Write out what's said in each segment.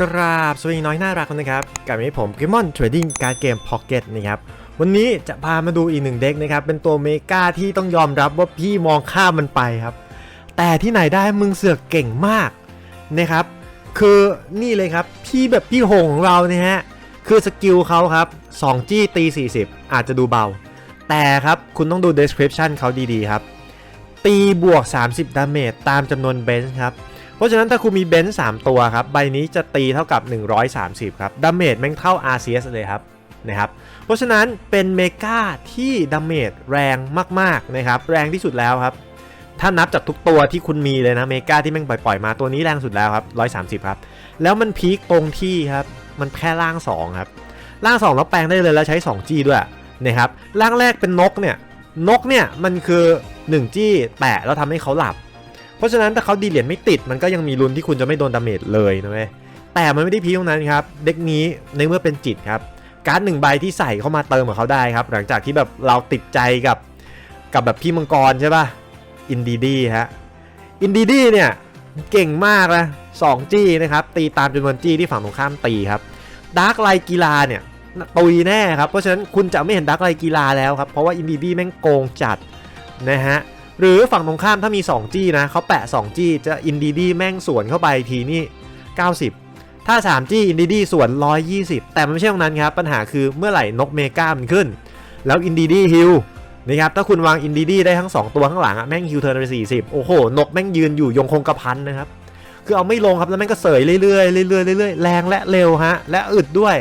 กราบสวัสดีน้อยน่ารักนะครับกับนี้ผมกิมอนเทรดดิ้งการเกมพ็อกเก็ตนะครับวันนี้จะพามาดูอีกหนึ่งเด็กนะครับ เป็นตัวเมกาที่ต้องยอมรับว่าพี่มองข้ามมันไปครับ แต่ที่ไหนได้มึงเสือกเก่งมากนะครับ คือนี่เลยครับ พี่แบบพี่หงของเราเนี่ยฮะ คือสกิลเขาครับ2จี้ตี 40 อาจจะดูเบา แต่ครับคุณต้องดู description เขาดีๆครับ ตีบวก 30ดาเมจตามจำนวนเบนช์ครับ ราะฉะนั้นถ้าคุณมีเบนซ์3ตัวครับ ใบนี้จะตีเท่ากับ 130 ครับดาเมจแม่งเท่า RCS เลยครับนะครับ เพราะฉะนั้นเป็นเมกาที่ดาเมจแรงมากๆนะครับ แรงที่สุดแล้วครับ ถ้านับจากทุกตัวที่คุณมีเลยนะเมกาที่แม่งปล่อยๆมาตัวนี้แรงสุดแล้วครับ130 ครับ แล้วมันพีคตรงที่ครับ มันแค่ล่าง 2 ครับ ล่าง 2 แล้วแปลงได้เลยแล้วใช้ 2G ด้วยนะครับ ล่างแรกเป็นนกเนี่ย นกเนี่ยมันคือ 1G แตะแล้วทำให้เขาหลับ เพราะฉะนั้นถ้าเขาดีเหรียญไม่ติดมันก็ยังมีลุ้นที่คุณจะไม่โดนดาเมจเลยนะเว้ยแต่มันไม่ได้พีตรงนั้นครับ เด็กนี้ในเมื่อเป็นจิตครับ การ์ดหนึ่งใบที่ใส่เข้ามาเติมกับเขาได้ครับ หลังจากที่แบบเราติดใจกับกับแบบพี่มังกรใช่ป่ะอินดีดีฮะอินดีดีเนี่ยเก่งมากนะสองจี้นะครับตีตามจำนวนจี้ที่ฝั่งตรงข้ามตีครับดาร์กไลกีฬาเนี่ยตุยแน่ครับ เพราะฉะนั้นคุณจะไม่เห็นดาร์กไลกีฬาแล้วครับ เพราะว่าอินดีดีแม่งโกงจัดนะฮะ หรือฝั่งตรงข้ามถ้ามี 2 จี้นะเขาแปะ 2 จี้จะอินดีดีแม่งสวนเข้าไปทีนี่ 90 ถ้า 3 จี้อินดีดีสวน 120 แต่มันไม่ใช่ตรงนั้นครับ ปัญหาคือเมื่อไหร่นกเมกามันขึ้น แล้วอินดีดีฮิลนะครับถ้าคุณวางอินดีดีได้ทั้ง 2 ตัวข้างหลังอะแม่งฮิลเทิร์นไป40 โอ้โห นกแม่งยืนอยู่ยงคงกระพันนะครับคือเอาไม่ลงครับแล้วแม่งก็เสยเรื่อยๆเรื่อยๆเรื่อยๆแรงและเร็วฮะและอึดด้วย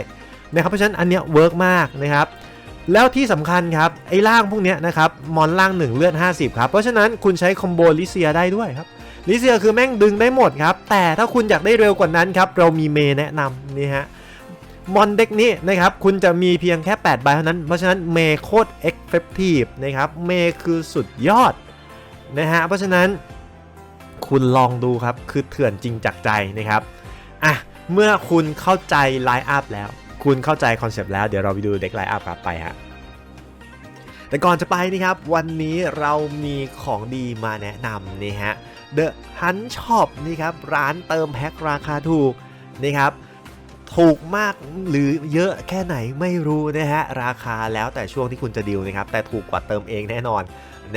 นะครับเพราะฉะนั้นอันเนี้ยเวิร์กมากนะครับ แล้วที่สำคัญครับ ไอ้ล่างพวกนี้นะครับ มอนล่าง 1 เลือด 50 ครับ เพราะฉะนั้นคุณใช้คอมโบลิเซียได้ด้วยครับ ลิเซียคือแม่งดึงได้หมดครับ แต่ถ้าคุณอยากได้เร็วกว่านั้นครับ เรามีเมย์แนะนำนี่ฮะ มอนเด็กนี้นะครับ คุณจะมีเพียงแค่ 8 ใบเท่านั้น เพราะฉะนั้นเมย์โคตรเอ็กเฟกตีฟนะครับ เมย์คือสุดยอดนะฮะ เพราะฉะนั้นคุณลองดูครับ คือเถื่อนจริงจากใจนะครับ อะ เมื่อคุณเข้าใจไลน์อัพแล้ว คุณเข้าใจคอนเซปต์แล้วเดี๋ยวเราไปดูเด็กไลน์อัพครับไปฮะแต่ก่อนจะไปนะครับ วันนี้เรามีของดีมาแนะนำนี่ฮะ The Hunt Shop นี่ครับ ร้านเติมแพ็คราคาถูกนี่ครับ ถูกมากหรือเยอะแค่ไหนไม่รู้นะฮะ ราคาแล้วแต่ช่วงที่คุณจะดีลนะครับ แต่ถูกกว่าเติมเองแน่นอน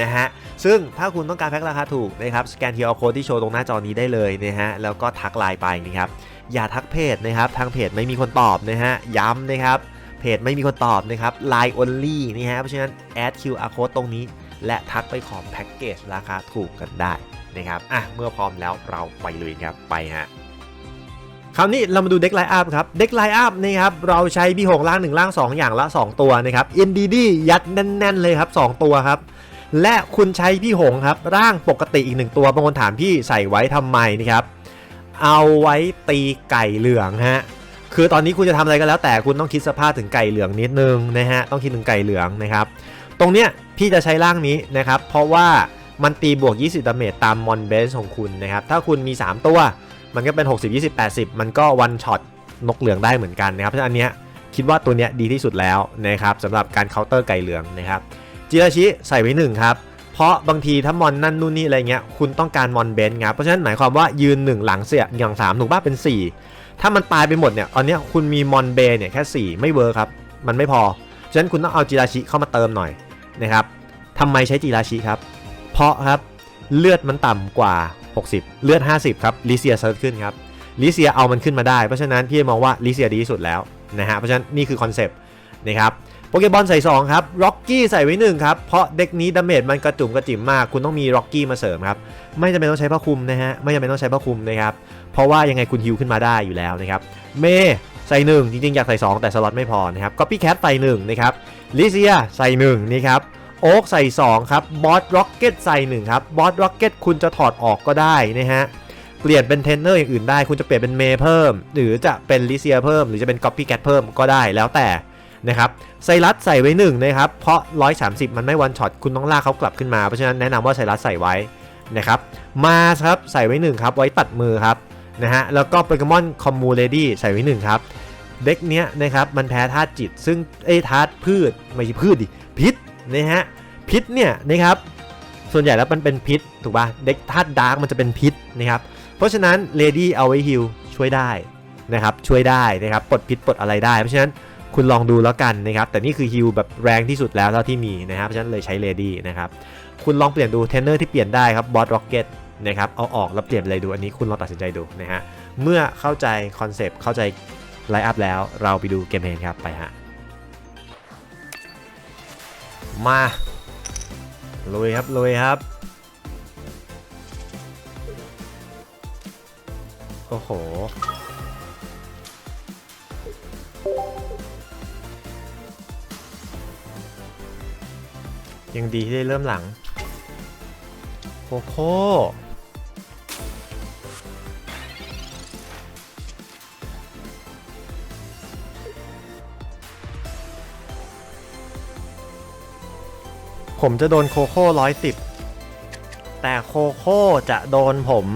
นะฮะ ซึ่งถ้าคุณต้องการแพ็คราคาถูกนะครับ สแกน QR Code ที่โชว์ตรงหน้าจอนี้ได้เลยนะฮะ แล้วก็ทักไลน์ไปนะครับ อย่าทักเพจนะครับ ทางเพจไม่มีคนตอบนะฮะ ย้ำนะครับ เพจไม่มีคนตอบนะครับ Line only นี่ฮะ เพราะฉะนั้น add QR code ตรงนี้ และทักไปขอแพ็กเกจราคาถูกกันได้นะครับ อะ เมื่อพร้อมแล้วเราไปเลยครับ ไปฮะคราวนี้เรามาดูเด็กไลน์อัพครับเด็กไลน์อัพนี่ครับเราใช้พี่หงล่าง1ล่าง 2 อย่างละ 2 ตัวนะครับ NDD ยัดแน่น ๆ เลยครับ 2 ตัวครับ และคุณใช้พี่หงครับร่างปกติอีกหนึ่งตัวบางคนถามพี่ใส่ไว้ทำไมนะครับ เอาไว้ตีไก่เหลืองฮะคือตอนนี้คุณจะทำอะไรก็แล้วแต่คุณต้องคิดสภาพถึงไก่เหลืองนิดนึงนะฮะต้องคิดถึงไก่เหลืองนะครับ ตรงเนี้ยพี่จะใช้ร่างนี้นะครับ เพราะว่ามันตีบวก 20ดาเมจตามมอนเบสของคุณนะครับ ถ้าคุณมี 3 ตัว มันก็เป็น 60 20 80 มันก็วันช็อตนกเหลืองได้เหมือนกันนะครับเพราะฉะนั้นอันเนี้ยคิดว่าตัวเนี้ยดีที่สุดแล้วนะครับสำหรับการเคาน์เตอร์ไก่เหลืองนะครับจิราชิใส่ไว้หนึ่งครับ เพราะบางทีถ้ามอนนั่นนู่นนี่อะไรเงี้ยคุณต้องการมอนเบนครับเพราะฉะนั้นหมายความว่ายืน 1 หลังเสียอย่าง3ถูกป่ะเป็น 4 ถ้ามันตายไปหมดเนี่ยตอนนี้คุณมีมอนเบนเนี่ยแค่ 4 ไม่เวิร์คครับ มันไม่พอฉะนั้นคุณต้องเอาจิราชิเข้ามาเติมหน่อยนะครับทำไมใช้จิราชิครับ เพราะครับเลือดมันต่ำกว่า 60 เลือด 50 ครับลิเซียเซิร์ชขึ้นครับลิเซียเอามันขึ้นมาได้เพราะฉะนั้นพี่มองว่าลิเซียดีที่สุดแล้วนะฮะเพราะฉะนั้นนี่คือคอนเซปต์นะครับ เกบอลใส่ 2 ครับร็อกกี้ใส่ไว้1ครับ เพราะเด็กนี้ดาเมจมันกระจุ่มกระจิ๋มมาก คุณต้องมีร็อกกี้มาเสริมครับ ไม่จำเป็นต้องใช้ผ้าคลุมนะฮะ ไม่จำเป็นต้องใช้ผ้าคลุมนะครับ เพราะว่ายังไงคุณฮิวขึ้นมาได้อยู่แล้วนะครับ เมใส่ 1 จริงๆ อยากใส่ 2 แต่สล็อตไม่พอนะครับก็ปี้แคทใส่1นะครับลิเซียใส่1นี่ครับโอ๊กใส่ 2 ครับบอสร็อกเก็ตใส่ 1 ครับบอสร็อกเก็ตคุณจะถอดออกก็ได้นะฮะเปลี่ยนเป็นเทนเนอร์อย่างอื่นได้ คุณจะเปลี่ยนเป็นเมย์เพิ่ม หรือจะเป็นลิเซียเพิ่ม หรือจะเป็นก๊อปปี้แคทเพิ่มก็ได้แล้วแต่ นะครับไซรัสใส่ไว้หนึ่งนะครับเพราะ 130 มันไม่วันช็อตคุณต้องลากเขากลับขึ้นมา เพราะฉะนั้นแนะนำว่าไซรัสใส่ไว้นะครับมาครับใส่ไว้หนึ่งครับไว้ตัดมือครับนะฮะแล้วก็โปเกมอนคอมมูเลดี้ใส่ไว้หนึ่งครับเด็กเนี้ยนะครับมันแพ้ธาตุจิต ซึ่งไอ้ธาตุพืชไม่ใช่พืชดิพิษนะฮะพิษเนี่ยนะครับส่วนใหญ่แล้วมันเป็นพิษถูกป่ะเด็กธาตุดาร์กมันจะเป็นพิษนะครับเพราะฉะนั้นเลดี้เอาไว้ฮิลช่วยได้นะครับช่วยได้นะครับปลดพิษปลดอะไรได้ เพราะฉะนั้น คุณลองดูแล้วกันนะครับแต่นี่คือฮิลแบบแรงที่สุดแล้วเท่าที่มีนะครับเพราะฉะนั้นเลยใช้เลดี้นะครับคุณลองเปลี่ยนดูเทนเนอร์ที่เปลี่ยนได้ครับบอสร็อกเก็ตนะครับเอาออกแล้วเปลี่ยนอะไรดูอันนี้คุณลองตัดสินใจดูนะฮะเมื่อเข้าใจคอนเซปต์เข้าใจไลน์อัพแล้วเราไปดูเกมเพลย์ครับไปฮะมาลุยครับลุยครับ โอ้โห ยังดีที่ได้เริ่มหลัง โคโค่ผมจะโดนโคโค่ร้อยสิบแต่โคโค่จะโดนผม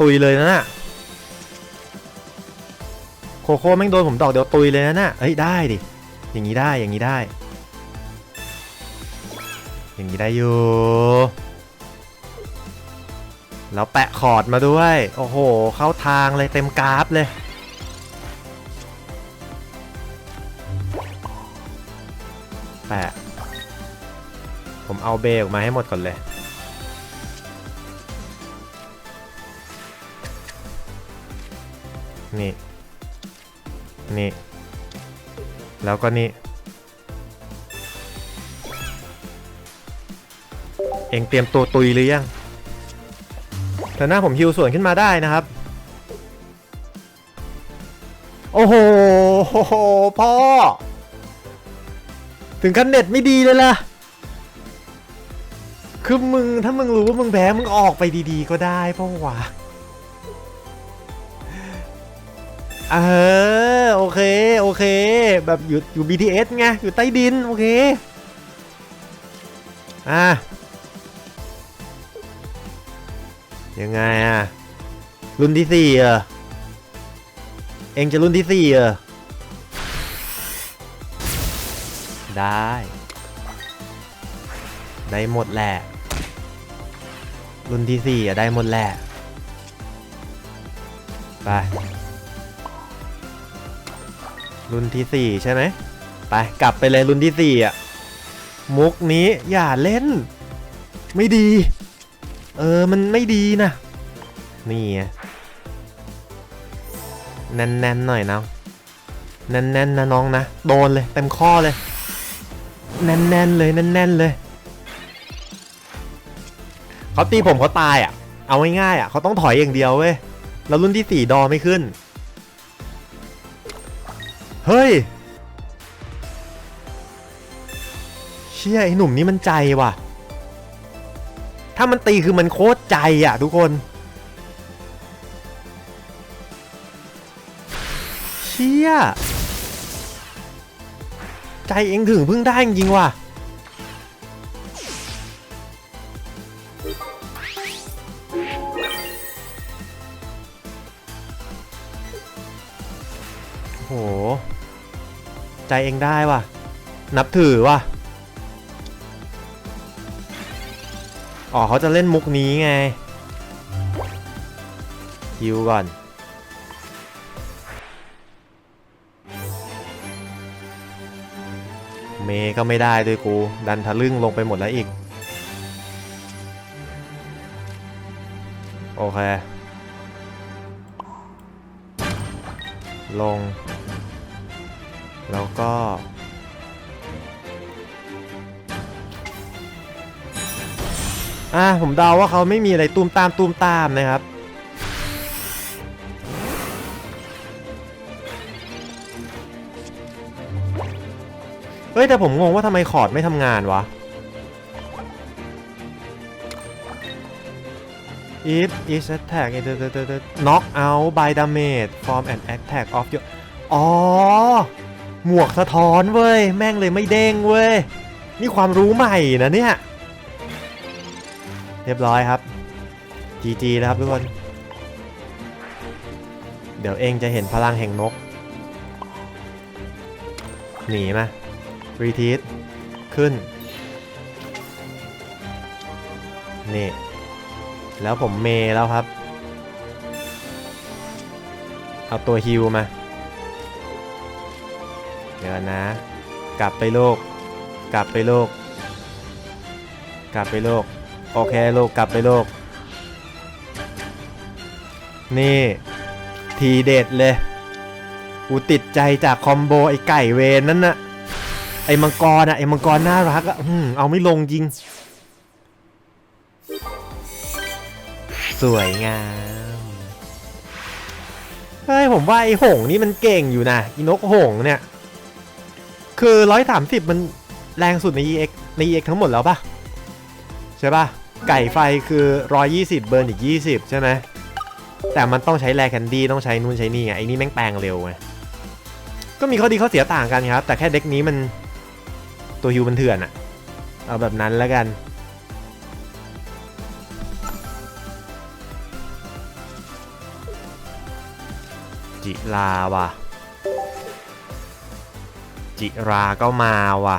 ตุยเลยนะน่ะโคโค่แม่งโดนผมดอกเดียวตุยเลยนะน่ะเฮ้ยได้ดิ อย่างนี้ได้อย่างนี้ได้ นี้ได้อยู่ แล้วแปะคอร์ดมาด้วย โอ้โห เข้าทางเลยเต็มกราฟเลย แปะ ผมเอาเบลออกมาให้หมดก่อนเลย นี่ นี่ แล้วก็นี่ เองเตรียมตัวตุยหรือยังแต่หน้าผมฮิวส่วนขึ้นมาได้นะครับ โอ้โหโอ้โหพ่อ ถึงกันเน็ตไม่ดีเลยล่ะ คือมึงถ้ามึงรู้ว่ามึงแพ้มึงออกไปดีๆก็ได้พราะวะเออโอเค โอเค แบบอยู่อยู่ BTS ไง อยู่ใต้ดิน โอเค อะ ยังไงอะ รุ่นที่สี่เหรอเองจะรุ่นที่สี่เหรอได้ ได้หมดแหละ รุ่นที่สี่อะได้หมดแหละ ไป รุ่นที่สี่ใช่ไหมไป กลับไปเลยรุ่นที่สี่อะมุกนี้อย่าเล่น ไม่ดี เออ มันไม่ดีนะ นี่ไงแน่นๆหน่อยนะแน่นๆนะน้องนะ โดนเลยเต็มข้อเลย แน่นๆเลยแน่นๆเลยเขาตีผมเขาตายอะ เอาง่ายๆอะเขาต้องถอยอย่างเดียวเว้ย แล้วรุ่นที่สี่ดอไม่ขึ้น เฮ้ย เชี่ยไอ้หนุ่มนี่มันใจว่ะ ถ้ามันตีคือมันโคตรใจอะทุกคนเชี่ยใจเองถึงเพิ่งได้จริงว่ะโห ใจเองได้ว่ะ นับถือว่ะ อ๋อเขาจะเล่นมุกนี้ไงฮิวก่อน เมก็ไม่ได้ด้วยกู ดันทะลึ่งลงไปหมดแล้วอีก โอเค ลง แล้วก็ อะผมเดาว่าเขาไม่มีอะไรตูมตามตูมตามนะครับเฮ้ยแต่ผมงงว่าทำไมคอร์ดไม่ทำงานวะ if is attack knock out by damage from an attack of your อ๋อ หมวกสะท้อนเว้ย แม่งเลยไม่เด้งเว้ย นี่ความรู้ใหม่นะเนี่ย รียบร้อยครับ GG นะครับทุกคน เดี๋ยวเองจะเห็นพลังแห่งนก หนีมารีทีสขึ้น นี่ แล้วผมเมแล้วครับ เอาตัวฮิวมา เดี๋ยวนะ กลับไปโลก กลับไปโลก กลับไปโลก โอเคโลกกลับไปโลกนี่ ทีเด็ดเลย กูติดใจจากคอมโบไอ้ไก่เวนนั่นน่ะ ไอ้มังกรอะไอ้มังกรน่ารักอะอเอาไม่ลงจริง สวยงาม เฮ้ยผมว่าไอ้หงส์นี่มันเก่งอยู่นะอีนกหงส์เนี่ย คือ130มันแรงสุดใน EX ใน EX ทั้งหมดแล้วปะใช่ปะ ไก่ไฟคือ 120 เบิร์นอีก 20 ใช่ไหมแต่มันต้องใช้แรแคนดี้ต้องใช้นู่นใช้นี่ไงไอ้นี่แม่งแปลงเร็วไงก็มีข้อดีข้อเสียต่างกันครับ แต่แค่เด็กนี้มันตัวฮิวมันเถื่อนอะเอาแบบนั้นแล้วกัน จิราว่ะ จิราก็มาว่ะ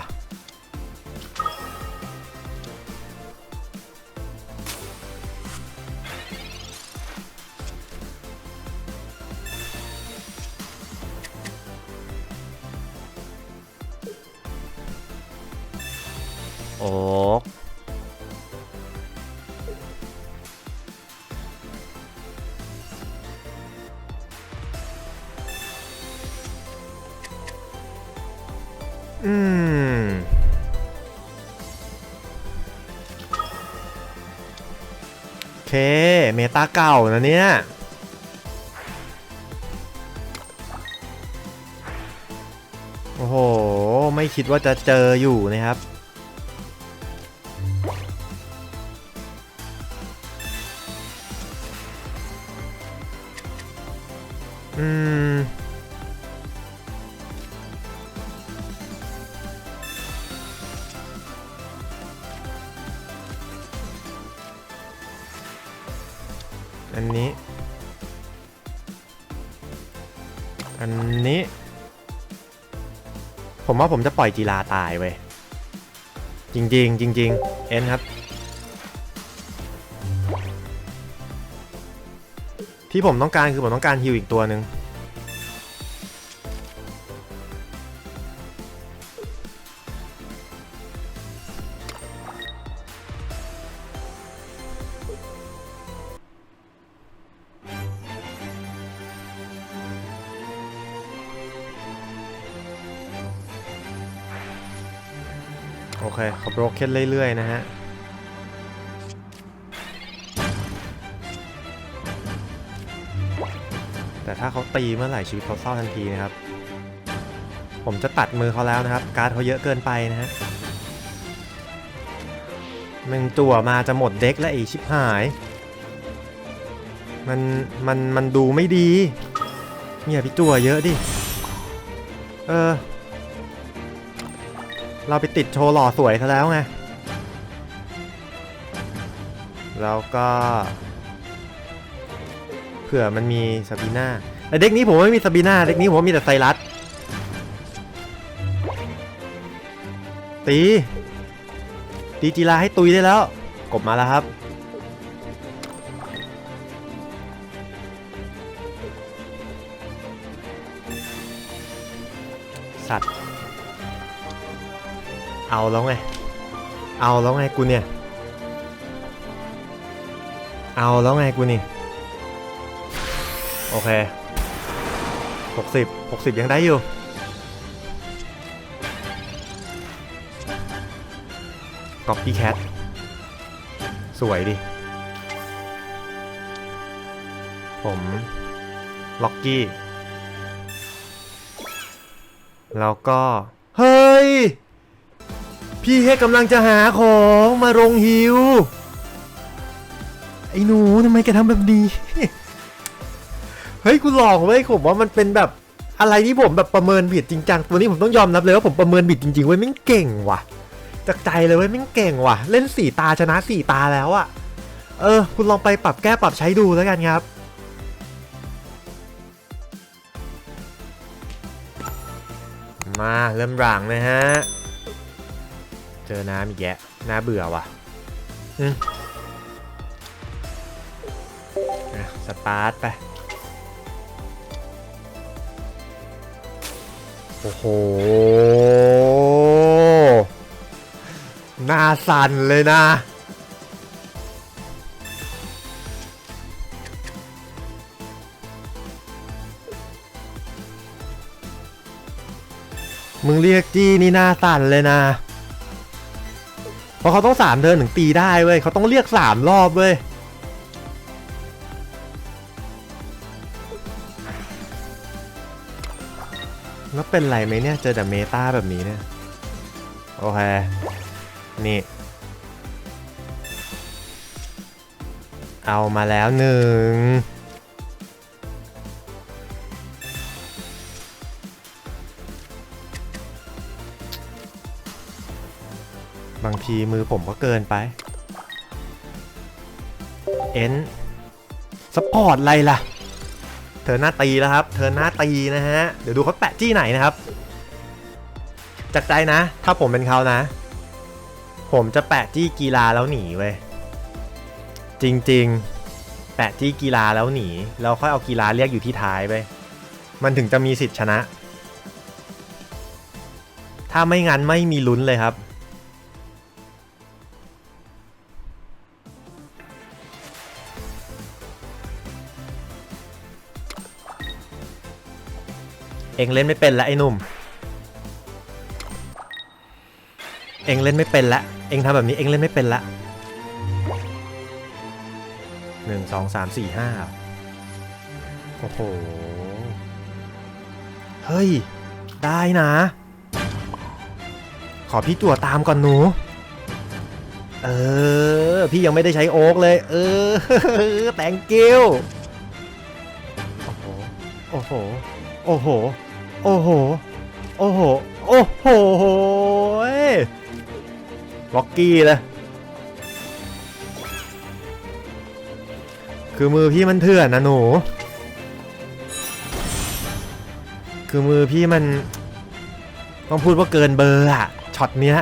เคเมตาเก่านะเนี่ยโอ้โห ไม่คิดว่าจะเจออยู่นะครับ ผมจะปล่อยจีลาตายเว้ยจริงจริงจริงเอ็นครับ ที่ผมต้องการคือผมต้องการฮิวอีกตัวหนึ่ง ขาโบรกเคนเรื่อย ๆ นะฮะแต่ถ้าเขาตีเมื่อไหร่ชีวิตเขาเศร้าทันทีนะครับ ผมจะตัดมือเขาแล้วนะครับ การ์ดเขาเยอะเกินไปนะฮะมันจั่วมาจะหมดเด็กแล้วไอ้ชิบหาย มันมันมันดูไม่ดี เนี่ยพี่จั่วเยอะดิ เออ เราไปติดโชว์หล่อสวยซะแล้วไง แล้วก็เผื่อมันมีซาบีน่าแต่เด็กนี้ผมไม่มีซาบีน่าเด็กนี้ผมมีแต่ไซรัส ตี ตีจีราให้ตุยได้แล้ว กบมาแล้วครับ เอาแล้วไง เอาแล้วไงกูเนี่ย เอาแล้วไงกูนี่ โอเค60 60ยังได้อยู่ก๊อปปี้แคทสวยดิ ผมล็อกกี้ แล้วก็ เฮ้ย พี่แค่กำลังจะหาของมาลงฮิว ไอ้หนูทำไมแกทำแบบนี้ เฮ้ยกูหลอกเว้ยผมว่ามันเป็นแบบอะไรที่ผมแบบประเมินผิดจริงจังตัวนี้ผมต้องยอมรับเลยว่าผมประเมินผิดจริงๆเว้ยแม่งเก่งว่ะจากใจเลยเว้ยแม่งเก่งว่ะ เล่นสี่ตาชนะสี่ตาแล้วอะเออ คุณลองไปปรับแก้ปรับใช้ดูแล้วกันครับมาเริ่มร่างนะฮะ จอน้ำอีกแยะน่าเบื่อว่ะอืมอะสตาร์ทไป โอ้โห หน้าสั่นเลยนะ มึงเรียกจี้นี่หน้าสั่นเลยนะ เพราะเขาต้องสามเดินถึงตีได้เว้ยเขาต้องเรียกสามรอบเว้ยแล้วเป็นไรไหมเนี่ย เจอแต่เมตาแบบนี้เนี่ย โอเค นี่ เอามาแล้วหนึ่ง บางทีมือผมก็เกินไป เอ็นสปอร์ตอะไรล่ะ เธอหน้าตีแล้วครับ เธอหน้าตีนะฮะ เดี๋ยวดูเขาแปะจี้ไหนนะครับ จากใจนะ ถ้าผมเป็นเขานะ ผมจะแปะจี้กีฬาแล้วหนีเว้ย จริงๆ แปะจี้กีฬาแล้วหนี แล้วค่อยเอากีฬาเรียกอยู่ที่ท้ายไป มันถึงจะมีสิทธิ์ชนะ ถ้าไม่งั้นไม่มีลุ้นเลยครับ องเล่นไม่เป็นละไอ้หนุ่ม เองเล่นไม่เป็นละ เองทำแบบนี้เองเล่นไม่เป็นละหนึ่งสองสามสี่ห้าโอ้โห เฮ้ย ได้นะ ขอพี่จั่วตามก่อนหนู เออ พี่ยังไม่ได้ใช้โอ๊กเลย เออแตงกิ้วโอ้โห โอ้โห โอ้โห โอ้โห โอ้โห โอ้โหล็อกกี้เลย คือมือพี่มันเถื่อนนะหนู คือมือพี่มัน ต้องพูดว่าเกินเบอร์อะช็อตเนี้ย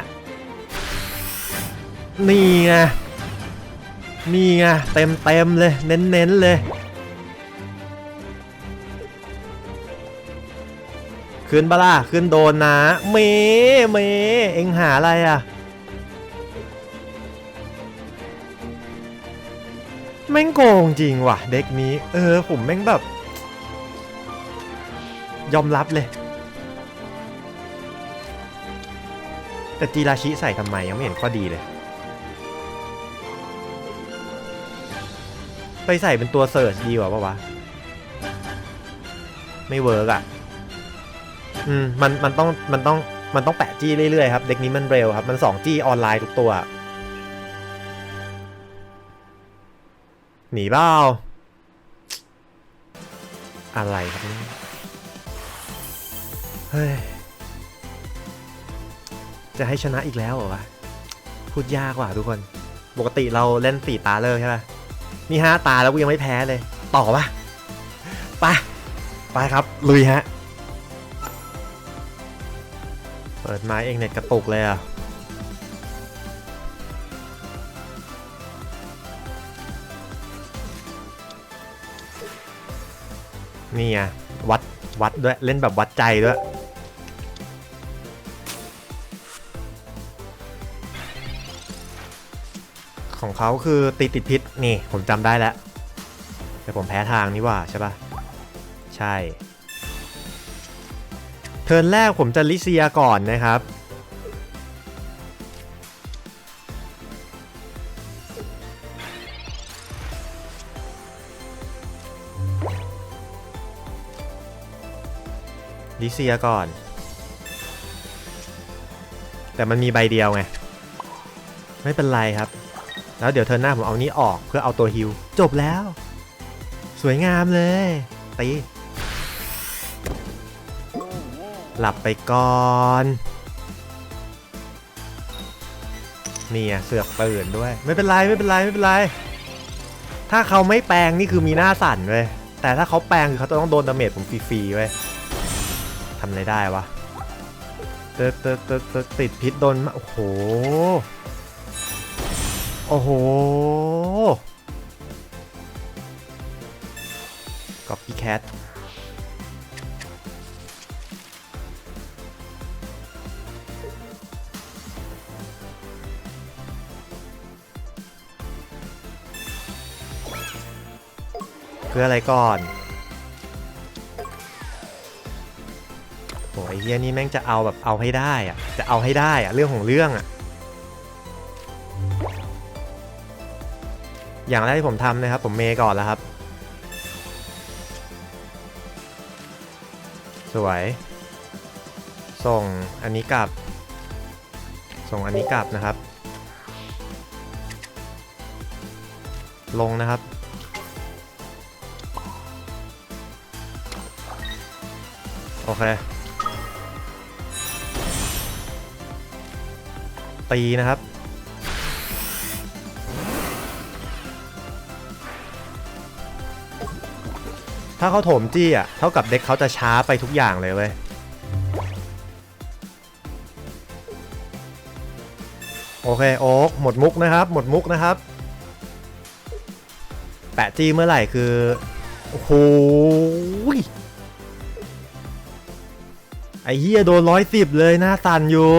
นี่ไง นี่ไง เต็มเต็มเลย เน้นเน้นเลย ขึ้นบล่าขึ้นโดนนะเมเมเอ็งหาอะไรอะแม่งโกงจริงว่ะ เด็กนี้ เออ ผมแม่งแบบ ยอมรับเลย แต่จีราชิใส่ทำไมยังไม่เห็นข้อดีเลย ไปใส่เป็นตัวเซิร์ชดีกว่าปะวะ ไม่เวิร์กอะ อืมมันมันต้องมันต้องมันต้องแปะจี้เรื่อยๆครับ เด็กนี้มันเร็วครับ มันสองจี้ออนไลน์ทุกตัว หนีเปล่าอะไรครับเนี่เฮ้ย จะให้ชนะอีกแล้วเหรอวะ พูดยากว่ะทุกคน ปกติเราเล่นสี่ตาเลยใช่ปะนี่ห้าตาแล้วกูยังไม่แพ้เลย ต่อปะไป ไปครับ ลุยฮะ ปิดม้เองเน็ตกระตุกเลยอะนี่ไงวัดวัดด้วยเล่นแบบวัดใจด้วยของเขาคือติดติดพิษนี่ผมจำได้แล้ว แต่ผมแพ้ทางนี่ว่าใช่ปะใช่ เทิร์นแรกผมจะลิเซียก่อนนะครับ ลิเซียก่อน แต่มันมีใบเดียวไง ไม่เป็นไรครับ แล้วเดี๋ยวเทิร์นหน้าผมเอานี้ออกเพื่อเอาตัวฮิว จบแล้ว สวยงามเลยตี หลับไปก่อนนี่อะเสือกตื่นด้วย ไม่เป็นไรไม่เป็นไรไม่เป็นไร ถ้าเขาไม่แปลงนี่คือมีหน้าสั่นเว้ยแต่ถ้าเขาแปลงคือเขาต้องโดนดาเมจผมฟรีๆเว้ยทำอะไรได้วะเตดเตดเตดเตดติดพิษโดนโอ้โห โอ้โหก๊อปปี้แคท เพื่ออะไรก่อนโอ้ยเฮียนี่แม่งจะเอาแบบเอาให้ได้อะจะเอาให้ได้อะเรื่องของเรื่องอะอย่างแรกที่ผมทำนะครับ ผมเมย์ก่อนแล้วครับ สวย ส่งอันนี้กลับ ส่งอันนี้กลับนะครับ ลงนะครับ โอเค ตีนะครับ ถ้าเขาโถมจี้อะ เท่ากับเด็กเขาจะช้าไปทุกอย่างเลยเว้ยโอเคโอ๊กหมดมุกนะครับ หมดมุกนะครับ แปะจี้เมื่อไหร่คือ โอ้โห อ้เฮียโดนร้อยสิบเลยหน้าตันอยู่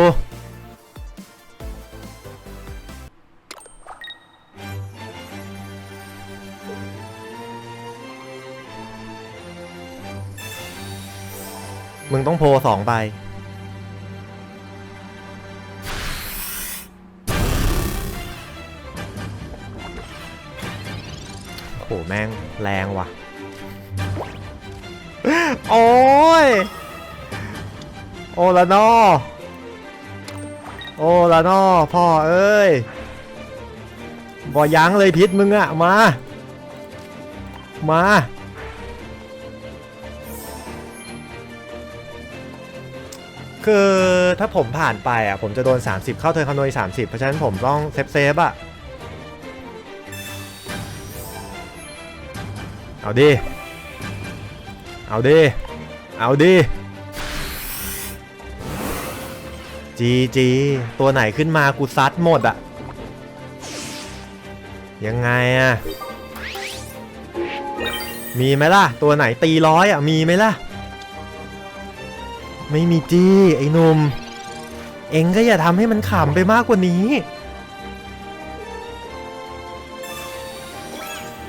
มึงต้องโพลสองใบ โอ้โหแม่งแรงว่ะ โอ้ย โอละนอโอละนอพ่อเอ้ยบอยั้งเลยพิษมึงอะมา มา คือถ้าผมผ่านไปอะผมจะโดน 30 เข้าเทิร์คำนอีก30 เพราะฉะนั้นผมต้องเซฟเซฟอะเอาดิ เอาดิ เอาดิ จีจีตัวไหนขึ้นมากูซัดหมดอะยังไงอะมีไหมล่ะ ตัวไหนตีร้อยอะมีไหมล่ะ ไม่มีจีไอ้หนุ่มเอ็งก็อย่าทำให้มันขำไปมากกว่านี้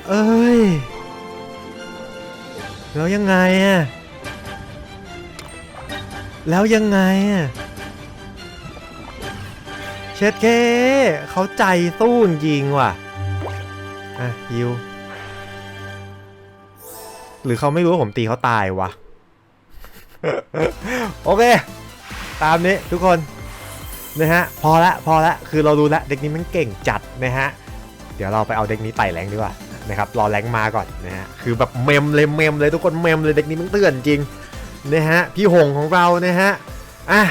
เอ้ย แล้วยังไงอะแล้วยังไงอะ ช็ดเคเขาใจสู้จริงว่ะ อะฮิว หรือเขาไม่รู้ว่าผมตีเขาตายวะ โอเค ตามนี้ทุกคนนะฮะ พอละพอละคือเรารู้ละเด็กนี้มันเก่งจัดนะฮะ เดี๋ยวเราไปเอาเด็กนี้ไต่แรงดีกว่านะครับรอแรงมาก่อนนะฮะคือแบบเมมเลยเมมเลยทุกคนเมมเลยเด็กนี้มันเตือนจริงนะฮะพี่หงของเรานะฮะอะ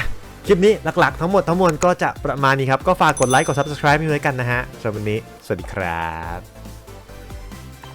คลิปนี้หลักๆ ทั้งหมดทั้งมวลก็จะประมาณนี้ครับ ก็ฝากกดไลค์กด subscribe ให้ด้วยกันนะฮะสำหรับวันนี้ สวัสดีครับ